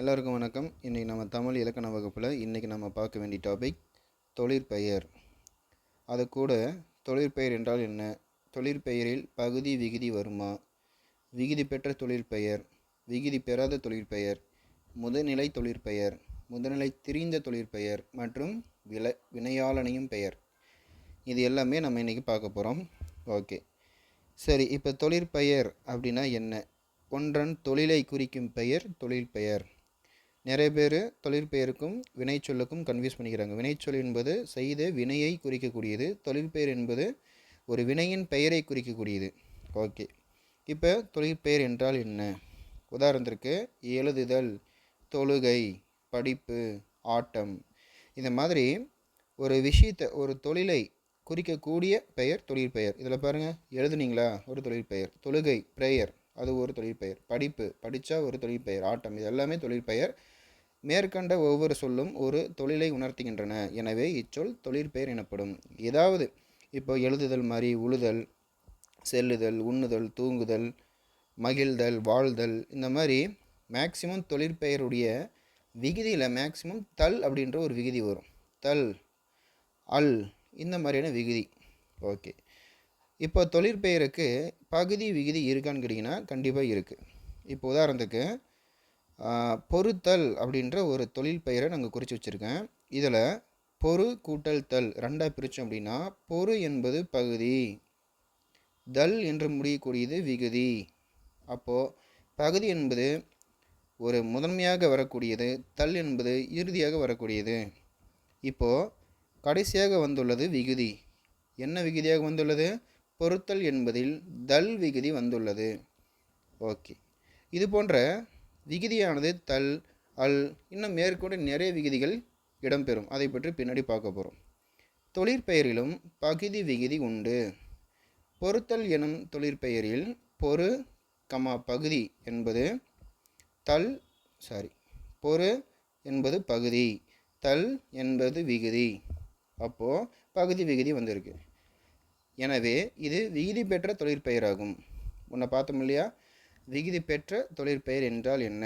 எல்லாருக்கும் வணக்கம். இன்றைக்கி நம்ம தமிழ் இலக்கண வகுப்பில் இன்றைக்கி நம்ம பார்க்க வேண்டிய டாபிக் தொழிற்பெயர். அது கூட தொழிற்பெயர் என்றால் என்ன? தொழிற்பெயரில் பகுதி விகுதி வருமா? விகுதி பெற்ற தொழிற்பெயர் விகுதி பெறாத தொழிற்பெயர் முதுநிலை தொழிற்பெயர் முதுநிலை திரிந்த தொழிற்பெயர் மற்றும் வில வினையாளனையும் பெயர். இது எல்லாமே நம்ம இன்றைக்கி பார்க்க போகிறோம் ஓகே சரி இப்போ தொழிற்பெயர் அப்படின்னா என்ன? ஒன்றன் தொழிலை குறிக்கும் பெயர் தொழிற்பெயர். நிறைய பேர் தொழிற்பெயருக்கும் வினைச்சொல்லுக்கும் கன்ஃபியூஸ் பண்ணிக்கிறாங்க. வினைச்சொல் என்பது செய்த வினையை குறிக்கக்கூடியது தொழிற்பெயர் என்பது ஒரு வினையின் பெயரை குறிக்கக்கூடியது. ஓகே. இப்போ தொழிற்பெயர் என்றால் என்ன? உதாரணத்திற்கு எழுதுதல் தொழுகை படிப்பு ஆட்டம். இந்த மாதிரி ஒரு விஷயத்தை ஒரு தொழிலை குறிக்கக்கூடிய பெயர் தொழிற்பெயர். இதில் பாருங்கள் எழுதுனீங்களா? ஒரு தொழிற்பெயர். தொழுகை ப்ரேயர் அது ஒரு தொழிற்பெயர். படிப்பு படித்தா ஒரு தொழிற்பெயர். ஆட்டம் இது எல்லாமே தொழிற்பெயர். மேற்கண்ட ஒவ்வொரு சொல்லும் ஒரு தொழிலை உணர்த்துகின்றன. எனவே இச்சொல் தொழிற்பெயர் எனப்படும். ஏதாவது இப்போ எழுதுதல் மாதிரி உழுதல் செல்லுதல் உண்ணுதல் தூங்குதல் மகிழ்தல் வாழ்தல் இந்த மாதிரி மேக்சிமம் தொழிற்பெயருடைய விகுதியில் மேக்சிமம் தல் அப்படின்ற ஒரு விகுதி வரும். தல் அல் இந்த மாதிரியான விகுதி. ஓகே. இப்போ தொழிற்பெயருக்கு பகுதி விகுதி இருக்கான்னு கேட்டிங்கன்னா கண்டிப்பாக இருக்குது இப்போ உதாரணத்துக்கு பொறுத்தல் அப்படின்ற ஒரு தொழில் பெயரை நாங்கள் குறித்து வச்சுருக்கேன். இதில் பொறு கூட்டல் தல் ரெண்டாக பிரித்தோம் அப்படின்னா பொறு என்பது பகுதி தல் என்று முடியக்கூடியது விகுதி. அப்போது பகுதி என்பது ஒரு முதன்மையாக வரக்கூடியது தல் என்பது இறுதியாக வரக்கூடியது. இப்போது கடைசியாக வந்துள்ளது விகுதி. என்ன விகுதியாக வந்துள்ளது? பொருத்தல் என்பதில் தல் விகுதி வந்துள்ளது. ஓகே. இது போன்ற விகுதியானது தல் அல். இன்னும் மேற்கொண்டு நிறைய விகுதிகள் இடம்பெறும். அதை பற்றி பின்னாடி பார்க்க போகிறோம் தொழிற்பெயரிலும் பகுதி விகுதி உண்டு. பொருத்தல் எனும் தொழிற்பெயரில் பொறு கமா பகுதி என்பது தல் சாரி பொறு என்பது பகுதி தல் என்பது விகுதி. அப்போது பகுதி விகுதி வந்திருக்கு. எனவே இது விகுதி பெற்ற தொழிற்பெயராகும். உன்னை பார்த்தோம் இல்லையா? விகுதி பெற்ற தொழிற்பெயர் என்றால் என்ன?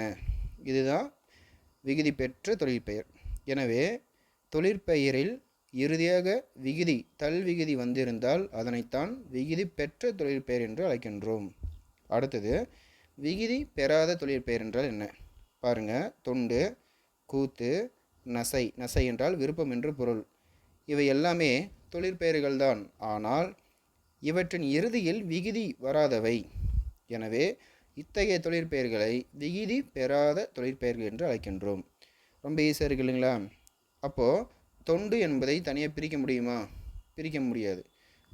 இதுதான் விகுதி பெற்ற தொழிற்பெயர். எனவே தொழிற்பெயரில் இறுதியாக விகுதி தல் விகுதி வந்திருந்தால் அதனைத்தான் விகுதி பெற்ற தொழிற்பெயர் என்று அழைக்கின்றோம். அடுத்தது விகுதி பெறாத தொழிற்பெயர் என்றால் என்ன? பாருங்க தொண்டு கூத்து நசை. நசை என்றால் விருப்பம் என்று பொருள். இவை எல்லாமே தொழிற்பெயர்கள் தான். ஆனால் இவற்றின் இறுதியில் விகுதி வராதவை. எனவே இத்தகைய தொழிற்பெயர்களை விகிதி பெறாத தொழிற்பெயர்கள் என்று அழைக்கின்றோம். ரொம்ப ஈஸியாக இருக்கு இல்லைங்களா? அப்போது தொண்டு என்பதை தனியாக பிரிக்க முடியுமா? பிரிக்க முடியாது.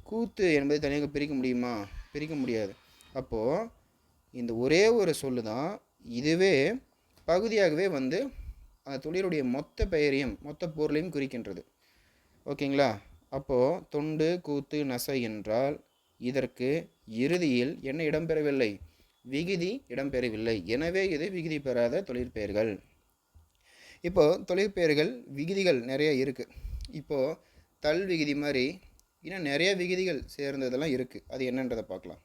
கூத்து என்பதை தனியாக பிரிக்க முடியுமா? பிரிக்க முடியாது. அப்போது இந்த ஒரே ஒரு சொல்லு தான் இதுவே பகுதியாகவே வந்து அந்த தொழிலுடைய மொத்த பெயரையும் மொத்த பொருளையும் குறிக்கின்றது. ஓகேங்களா? அப்போது தொண்டு கூத்து நசை என்றால் இதற்கு இறுதியில் என்ன இடம்பெறவில்லை? விகுதி இடம்பெறவில்லை. எனவே இது விகுதி பெறாத தொழிற்பெயர்கள். இப்போது தொழிற்பெயர்கள் விகுதிகள் நிறைய இருக்குது இப்போது தல் விகுதி மாதிரி இன்னும் நிறைய விகுதிகள் சேர்ந்ததெல்லாம் இருக்குது அது என்னன்றதை பார்க்கலாம்.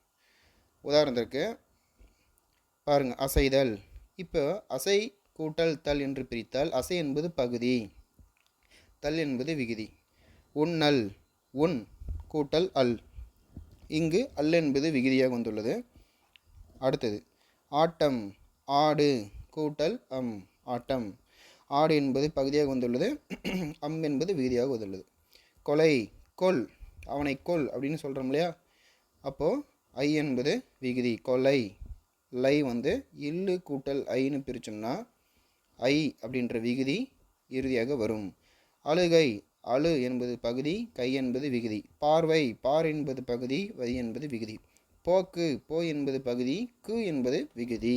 உதாரணத்திற்கு பாருங்கள் அசைதல். இப்போ அசை கூட்டல் தல் என்று பிரித்தால் அசை என்பது பகுதி. தல் என்பது விகுதி. உண்ணல் உன் கூட்டல் அல். இங்கு அல் என்பது விகுதியாக வந்துள்ளது. அடுத்தது. ஆட்டம் ஆடு கூட்டல் அம் ஆட்டம். ஆடு என்பது பகுதியாக வந்துள்ளது. அம் என்பது விகுதியாக வந்துள்ளது. கொலை கொல் அவனை கொல் அப்படின்னு சொல்கிறோம் இல்லையா? அப்போது ஐ என்பது விகுதி கொலை. லை வந்து இல்லு கூட்டல் ஐன்னு பிரித்தோம்னா ஐ அப்படின்ற விகுதி இறுதியாக வரும். அழுகை அழு என்பது பகுதி கை என்பது விகுதி. பார்வை பார் என்பது பகுதி வை என்பது விகுதி. போக்கு போ என்பது பகுதி கு என்பது விகுதி.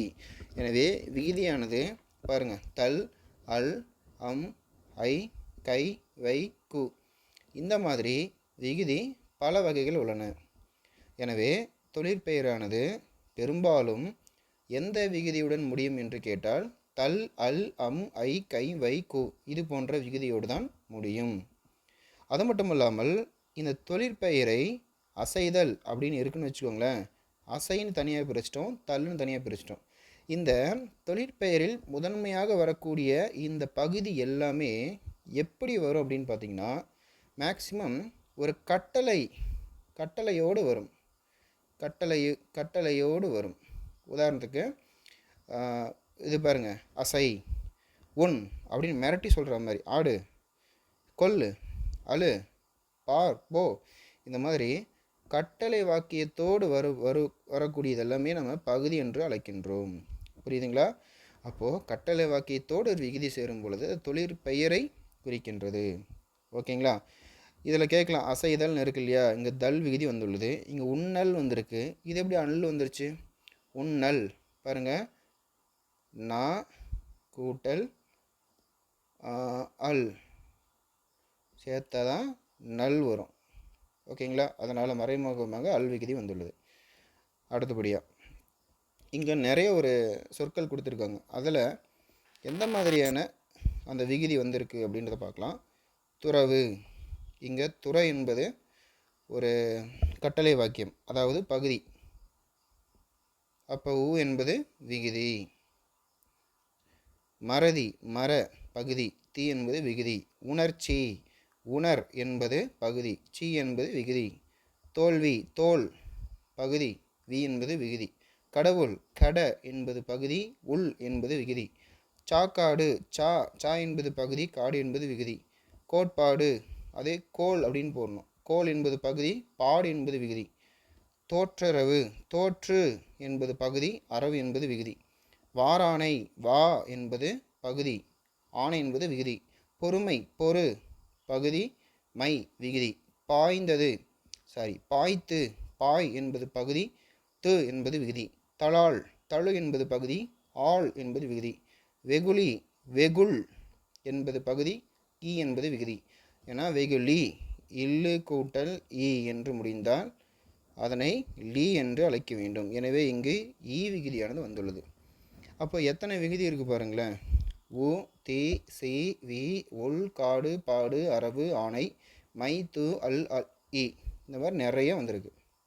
எனவே விகுதியானது பாருங்கள் தல் அல் அம் ஐ கை வை கு. இந்த மாதிரி விகுதி பல வகைகள் உள்ளன. எனவே தொழிற்பெயரானது பெரும்பாலும் எந்த விகுதியுடன் முடியும் என்று கேட்டால் தல் அல் அம் ஐ கை வை கு. இது போன்ற விகுதியோடு தான் முடியும். அது மட்டும் இல்லாமல் இந்த தொழிற்பெயரை அசைதல் அப்படின்னு இருக்குன்னு வச்சுக்கோங்களேன். அசைன்னு தனியாக பிரிச்சிட்டோம் தள்ளுன்னு தனியாக பிரிச்சிட்டோம். இந்த தொழிற்பெயரில் முதன்மையாக வரக்கூடிய இந்த பகுதி எல்லாமே எப்படி வரும் அப்படின்னு பார்த்தீங்கன்னா மேக்சிமம் ஒரு கட்டளை கட்டளையோடு வரும். கட்டளை கட்டளையோடு வரும். உதாரணத்துக்கு இது பாருங்கள் அசை உன் அப்படின்னு மிரட்டி சொல்கிற மாதிரி ஆடு கொல்லு அழு பார் போ இந்த மாதிரி கட்டளை வாக்கியத்தோடு வரு வரு வரக்கூடியது எல்லாமே நம்ம பகுதி என்று அழைக்கின்றோம். புரியுதுங்களா? அப்போது கட்டளை வாக்கியத்தோடு ஒரு விகுதி சேரும் பொழுது தொழிற் பெயரை குறிக்கின்றது. ஓகேங்களா? இதில் கேட்கலாம். அசைதல்னு இருக்கு இல்லையா? இங்கே தல் விகுதி வந்துள்ளது. இங்கே உன்னல் வந்திருக்கு. இது எப்படி அல் வந்துருச்சு? உன்னல். பாருங்க. நா கூட்டல் அல். சேர்த்தா தான் நல் வரும். ஓகேங்களா? அதனால் மறைமுகமாக அல்விகுதி வந்துள்ளது. அடுத்தபடியாக இங்கே நிறைய ஒரு சொற்கள் கொடுத்துருக்காங்க. அதில் எந்த மாதிரியான அந்த விகுதி வந்திருக்கு அப்படின்றத பார்க்கலாம். துறவு. இங்கே துறை என்பது ஒரு கட்டளை வாக்கியம் அதாவது பகுதி. அப்போ ஊ என்பது விகுதி. மறதி மர பகுதி. தீ என்பது விகுதி. உணர்ச்சி. உணர் என்பது பகுதி சி என்பது விகுதி. தோல்வி தோல் பகுதி வி என்பது விகுதி. கடவுள் கட என்பது பகுதி உள் என்பது விகுதி. சாக்காடு சா சா என்பது பகுதி காடு என்பது விகுதி. கோட்பாடு அதே கோல் அப்படின்னு போடணும். கோல் என்பது பகுதி பாடு என்பது விகுதி. தோற்றரவு தோற்று என்பது பகுதி அரவு என்பது விகுதி. வாரானை வா என்பது பகுதி ஆணை என்பது விகுதி. பொறுமை பொறு பகுதி மை விகுதி. பாய்ந்தது சாரி பாய்த்து பாய் என்பது பகுதி து என்பது விகுதி. தலால் தழு என்பது பகுதி ஆள் என்பது விகுதி. வெகுளி வெகுள் என்பது பகுதி ஈ என்பது விகுதி. ஏன்னா வெகுளி இல்லு கூட்டல் ஈ என்று முடிந்தால் அதனை லீ என்று அழைக்க வேண்டும். எனவே இங்கு ஈ விகுதியானது வந்துள்ளது. அப்போ எத்தனை விகுதி இருக்குது பாருங்களேன். உ தி சி வி உள் காடு பாடு அரபு ஆணை மை து அல் அல் இ. இந்த மாதிரி நிறைய வந்திருக்கு.